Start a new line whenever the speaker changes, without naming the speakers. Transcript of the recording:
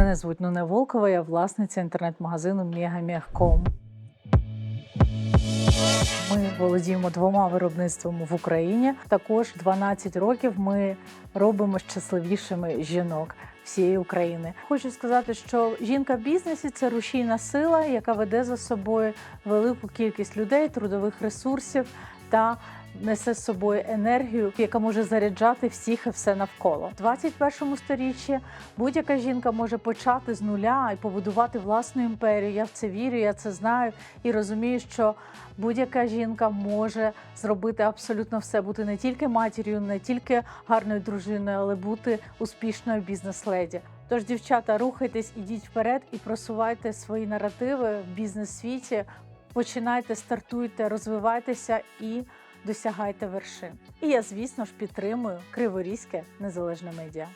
Мене звуть Нуне Волкова, я власниця інтернет-магазину Мегамегком. Ми володіємо двома виробництвами в Україні. Також 12 років ми робимо щасливішими жінок всієї України. Хочу сказати, що жінка в бізнесі це рушійна сила, яка веде за собою велику кількість людей, трудових ресурсів та несе з собою енергію, яка може заряджати всіх і все навколо. В 21 сторіччі будь-яка жінка може почати з нуля і побудувати власну імперію. Я в це вірю, я це знаю і розумію, що будь-яка жінка може зробити абсолютно все, бути не тільки матір'ю, не тільки гарною дружиною, але бути успішною бізнес-леді. Тож, дівчата, рухайтесь, ідіть вперед і просувайте свої наративи в бізнес-світі. Починайте, стартуйте, розвивайтеся і досягайте вершин. І я, звісно ж, підтримую Криворізьке незалежне медіа.